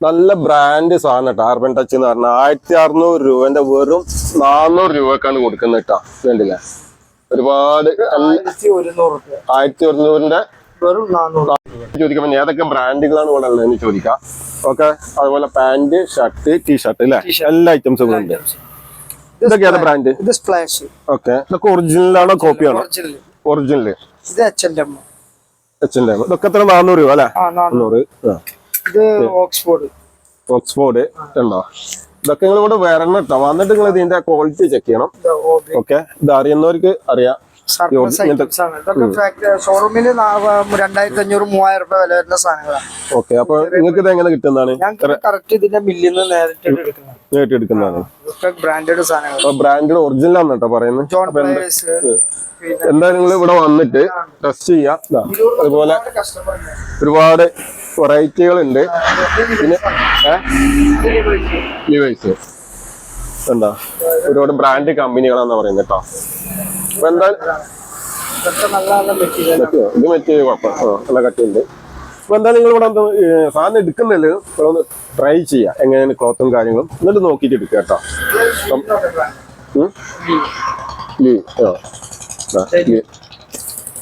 നല്ല ബ്രാൻഡ് സാധനം കേട്ടോ അർബൻ ടച്ച് എന്ന് പറഞ്ഞാൽ ആയിരത്തി അറുന്നൂറ് രൂപന്റെ വെറും നാനൂറ് രൂപക്കാണ് കൊടുക്കുന്നത് കേട്ടോ കണ്ടില്ലേ? ഒരുപാട് ആയിരത്തി ഒരുന്നൂറിന്റെ ചോദിക്കാം ഏതൊക്കെ ബ്രാൻഡുകളാണ് ഇവിടെ ഉള്ളതെന്ന് ചോദിക്കാം. ഓക്കെ അതുപോലെ പാന്റ് ഷർട്ട് ടീഷർട്ട് അല്ലെ എല്ലാ ഐറ്റംസും ഉണ്ട് ഇതൊക്കെയാണ് ബ്രാൻഡ് ഇത് സ്പ്ലാഷ് ഓക്കെ ഇതൊക്കെ ഒറിജിനൽ ആണോ കോപ്പിയാണോ ഒറിജിനൽ ഒറിജിനൽ ഇത് H N M H N ഇതൊക്കെ എത്ര? നാനൂറ് രൂപ അല്ലെ? നാന്നൂറ്. ഇത് ഓക്സ്ഫോർഡ്. ഓക്സ്ഫോർഡ് ഉണ്ടോ? ഇതൊക്കെ നിങ്ങൾ ഇവിടെ വരണം കേട്ടോ വന്നിട്ട് നിങ്ങൾ ഇതിന്റെ ക്വാളിറ്റി ചെക്ക് ചെയ്യണം. ഓക്കെ ഇത് അറിയുന്നവർക്ക് അറിയാം. ഷോറൂമിൽ രണ്ടായിരത്തി അഞ്ഞൂറ് മൂവായിരം രൂപ വില വരുന്ന സാധനങ്ങളാണ്. ഓക്കെ അപ്പൊ നിങ്ങൾക്ക് ഇത് എങ്ങനെ കിട്ടുന്നതാണ്? കറക്റ്റ് ഇതിന്റെ മില്ലിൽ നിന്ന് നേരിട്ട് എടുക്കുന്നത് നേരിട്ട് എടുക്കുന്നതാണ്. ബ്രാൻഡഡ് സാധനങ്ങൾ ബ്രാൻഡഡ് ബ്രാൻഡ് ഒറിജിനൽ ആണ് കേട്ടോ പറയുന്നത്. എന്തായാലും നിങ്ങൾ ഇവിടെ വന്നിട്ട് ടെസ്റ്റ് ചെയ്യാം. അതുപോലെ ഒരുപാട് വെറൈറ്റികൾ ഉണ്ട് പിന്നെ ലിവൈസ് എന്താ? ഒരുപാട് ബ്രാൻഡ് കമ്പനികളാന്ന് പറയുന്നത് കേട്ടോ. അപ്പൊ എന്തായാലും ഇത് മെറ്റീരിയൽ കുഴപ്പം. നല്ല കട്ടിയുണ്ട്. അപ്പൊ എന്താ നിങ്ങൾ ഇവിടെ സാധനം എടുക്കുന്നില്ല ഇവിടെ ഒന്ന് ട്രൈ ചെയ്യാം. എങ്ങനെയാണ് ക്ലോത്തും കാര്യങ്ങളും? എന്നിട്ട് നോക്കിയിട്ട് എടുക്കുക കേട്ടോ. ഉം? ലീ, ആ. ആ, ലീ.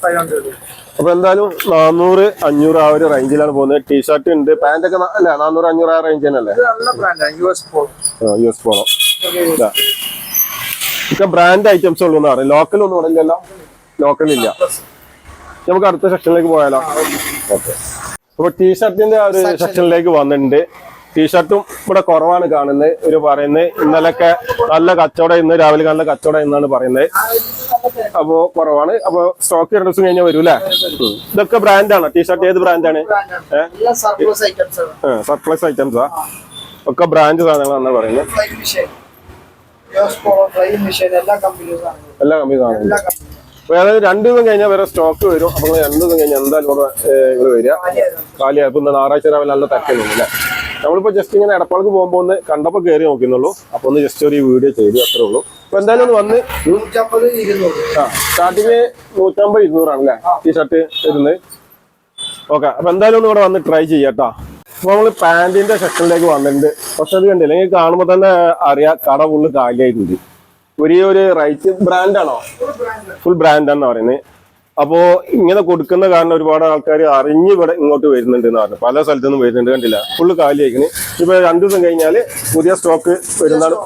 ഫൈവ് ഹൺഡ്രഡ് അപ്പൊ എന്തായാലും നാനൂറ് അഞ്ഞൂറ് ആ ഒരു റേഞ്ചിലാണ് പോകുന്നത്. ടീഷർട്ട് ഉണ്ട്. പാന്റ് ഒക്കെ അല്ലെ നാനൂറ് അഞ്ഞൂറ് ആ റേഞ്ച് തന്നെയല്ലേ യു എസ് പോണോ ഇതൊക്കെ ബ്രാൻഡ് ഐറ്റംസ് ഉള്ളൂ എന്ന് പറയും ലോക്കൽ ഒന്നും ഉണ്ടല്ലോ ഇല്ലല്ലോ. ലോക്കൽ ഇല്ല. നമുക്ക് അടുത്ത സെക്ഷനിലേക്ക് പോയാലോ. ഓക്കെ അപ്പൊ ടീഷർട്ടിന്റെ ആ ഒരു സെക്ഷനിലേക്ക് വന്നിട്ടുണ്ട്. ടീഷർട്ടും ഇവിടെ കുറവാണ് കാണുന്നത്. ഇവർ പറയുന്നത് ഇന്നലൊക്കെ നല്ല കച്ചവടം ഇന്ന് രാവിലെ നല്ല കച്ചവടം എന്നാണ് പറയുന്നത്. അപ്പോ കുറവാണ്. അപ്പൊ സ്റ്റോക്ക് രണ്ട് ദിവസം കഴിഞ്ഞാൽ വരും അല്ലേ. ഇതൊക്കെ ബ്രാൻഡാണ് ടീഷർട്ട് ഏത് ബ്രാൻഡാണ് എല്ലാം സർപ്ലസ് ഐറ്റംസ് ആ സർപ്ലസ് ഐറ്റംസാ ഒക്കെ ബ്രാൻഡ് സാധനങ്ങളാണ് പറയുന്നത്. എല്ലാ കമ്പനിയും അപ്പൊ ഏതായാലും രണ്ടു ദിവസം കഴിഞ്ഞാൽ വേറെ സ്റ്റോക്ക് വരും. അപ്പൊ രണ്ടു ദിവസം കഴിഞ്ഞാൽ എന്തായാലും ഇവിടെ വരിക. കാലിയായപ്പോ ഇന്ന് ഞായറാഴ്ച രാവിലെ നല്ല തക്കുന്നുണ്ട് അല്ലേ? നമ്മളിപ്പോ ജസ്റ്റ് ഇങ്ങനെ എടപ്പാൾക്ക് പോകുമ്പോൾ ഒന്ന് കണ്ടപ്പോ കയറി നോക്കുന്നുള്ളൂ അപ്പൊ ഒന്ന് ജസ്റ്റ് ഒരു വീഡിയോ ചെയ്തു അത്രേ ഉള്ളൂ. അപ്പൊ എന്തായാലും ഒന്ന് വന്ന് ആ സ്റ്റാർട്ടിങ് നൂറ്റമ്പത് ഇരുന്നൂറാണ് അല്ലേ ടീ ഷർട്ട് വരുന്നത് ഓക്കെ അപ്പൊ എന്തായാലും ഒന്ന് ഇവിടെ വന്ന് ട്രൈ ചെയ്യാട്ടോ അപ്പൊ നമ്മൾ പാന്റിന്റെ സെക്ഷനിലേക്ക് വന്നിട്ടുണ്ട്. പക്ഷെ അത് കണ്ടില്ല? നിങ്ങൾക്ക് കാണുമ്പോൾ തന്നെ അറിയാ കട ഫുള്ള് കാലിയായിട്ടുണ്ട്. ഒരേ ഒരു റൈറ്റ് ബ്രാൻഡാണോ ഫുൾ ബ്രാൻഡ് എന്ന് പറയുന്നത്. അപ്പോ ഇങ്ങനെ കൊടുക്കുന്ന കാരണം ഒരുപാട് ആൾക്കാർ അറിഞ്ഞ് ഇവിടെ ഇങ്ങോട്ട് വരുന്നുണ്ട് എന്ന് പറഞ്ഞു. പല സ്ഥലത്തു നിന്നും വരുന്നുണ്ട് കണ്ടില്ല. ഫുള്ള് കാലിയായിക്കണ് ഇപ്പൊ രണ്ടു ദിവസം കഴിഞ്ഞാൽ പുതിയ സ്റ്റോക്ക് വരുന്നാണ്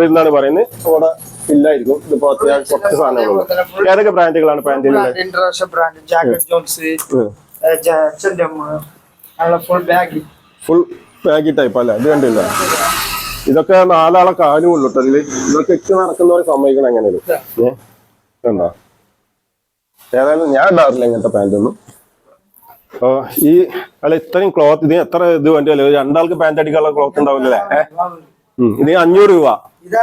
വരുന്നാണ് പറയുന്നത്. അവിടെ ഇല്ലായിരിക്കും. ഇതിപ്പോ അത്യാവശ്യം കുറച്ച് സാധനങ്ങളുണ്ട്. ഏതൊക്കെ ബ്രാൻഡുകളാണ് എൻ ഫുൾ ബാഗ് ടൈപ്പ് അല്ല? ഇത് കണ്ടില്ല. ഇതൊക്കെ നാലാളെ കാലും ഉള്ളു കേട്ടോ. ഇതിൽ ഇതൊക്കെ നടക്കുന്നവരെ സമ്മതിക്കണം അങ്ങനെ ഏ? കണ്ടോ? ഏതായാലും ഞാൻ ഉണ്ടാവില്ല ഇങ്ങനത്തെ പാന്റ് ഒന്നും. ഓ ഈ അല്ല ഇത്രയും ക്ലോത്ത് ഇതിന് എത്ര ഇത് വേണ്ടിയല്ലേ ഒരു രണ്ടാൾക്ക് പാന്റ് അടിക്കാനുള്ള ക്ലോത്ത് ഉണ്ടാവില്ലേ ഇത് അഞ്ഞൂറ് രൂപ. ഇത്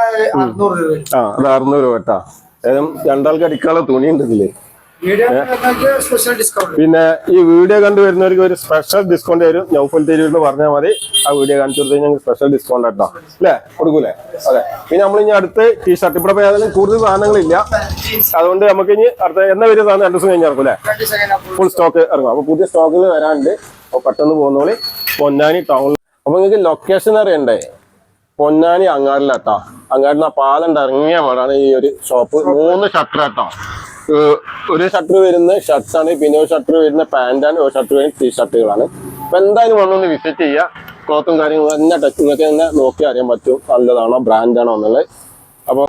ആ അത് അറുന്നൂറ് രൂപ കേട്ടാ. ഏതായാലും രണ്ടാൾക്ക് അടിക്കാനുള്ള തുണി ഉണ്ട് ഇതിൽ. പിന്നെ ഈ വീഡിയോ കണ്ടു വരുന്നവർക്ക് ഒരു സ്പെഷ്യൽ ഡിസ്കൗണ്ട് തരും. നൗഫൽ തരൂർ എന്ന് പറഞ്ഞാൽ മതി. ആ വീഡിയോ കാണിച്ചു കൊടുത്തു സ്പെഷ്യൽ ഡിസ്കൗണ്ട് കേട്ടോ അല്ലേ? കൊടുക്കൂലേ? അതെ. പിന്നെ നമ്മൾ ഇനി അടുത്ത് ടീ ഷർട്ട് ഇവിടെ പോയി ഏതായാലും കൂടുതൽ സാധനങ്ങളില്ല. അതുകൊണ്ട് നമുക്ക് ഇനി അടുത്ത എന്നാ വരും സാധനം രണ്ടു ദിവസം കഴിഞ്ഞ് ഇറക്കും അല്ലേ? ട്വന്റി സെക്കൻഡ് ഫുൾ സ്റ്റോക്ക് ഇറങ്ങും. അപ്പൊ പുതിയ സ്റ്റോക്കിൽ വരാനുണ്ട്. അപ്പൊ പെട്ടെന്ന് പോകുന്നോളി. പൊന്നാനി ടൗണിൽ അപ്പൊ നിങ്ങൾക്ക് ലൊക്കേഷൻ അറിയണ്ടേ? പൊന്നാനി അങ്ങാടിലാട്ടോ. അങ്ങാടിന് ആ പാലം ഇറങ്ങിയ പാടാണ് ഈ ഒരു ഷോപ്പ് മൂന്ന് ഷട്ടർ കേട്ടോ ഒരു ഷട്ടർ വരുന്ന ഷർട്ട്സ് ആണ് പിന്നെ ഒരു ഷട്ടർ വരുന്ന പാന്റാണ് ഒരു ഷട്ടർ വരുന്ന ടീ ഷർട്ടുകളാണ് അപ്പൊ എന്തായാലും വന്നൊന്ന് വിസിറ്റ് ചെയ്യുക. ക്ലോത്തും കാര്യങ്ങളും തന്നെ ടച്ച് നിങ്ങൾക്ക് തന്നെ നോക്കി അറിയാൻ പറ്റും. നല്ലതാണോ ബ്രാൻഡാണോ എന്നുള്ളത്. അപ്പോൾ